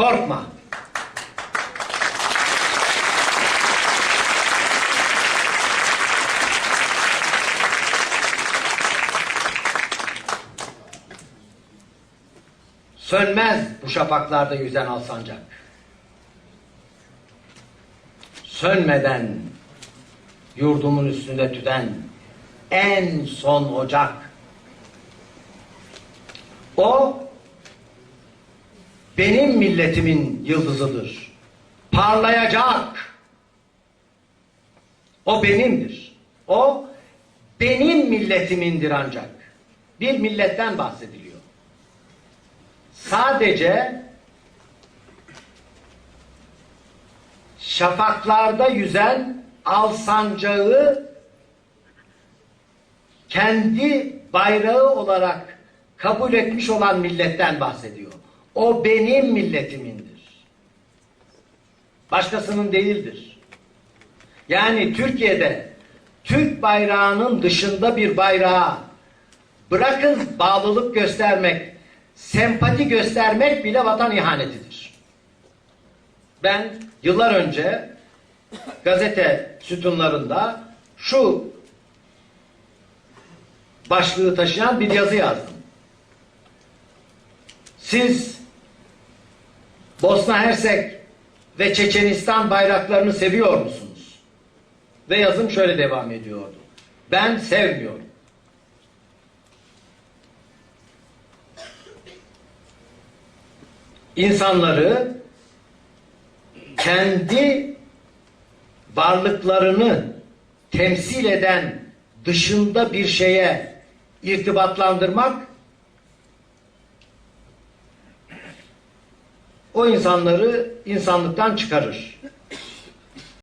korkma. Sönmez bu şafaklarda yüzen alsancak. Sönmeden yurdumun üstünde tüten en son ocak. O benim milletimin yıldızıdır. Parlayacak. O benimdir. O benim milletimindir ancak. Bir milletten bahsediliyor. Sadece şafaklarda yüzen al sancağı kendi bayrağı olarak kabul etmiş olan milletten bahsediyor. O benim milletimindir. Başkasının değildir. Yani Türkiye'de Türk bayrağının dışında bir bayrağa bırakın bağlılık göstermek, sempati göstermek bile vatan ihanetidir. Ben yıllar önce gazete sütunlarında şu başlığı taşıyan bir yazı yazdım. Siz Bosna Hersek ve Çeçenistan bayraklarını seviyor musunuz? Ve yazım şöyle devam ediyordu. Ben sevmiyorum. İnsanları kendi varlıklarını temsil eden dışında bir şeye irtibatlandırmak o insanları insanlıktan çıkarır.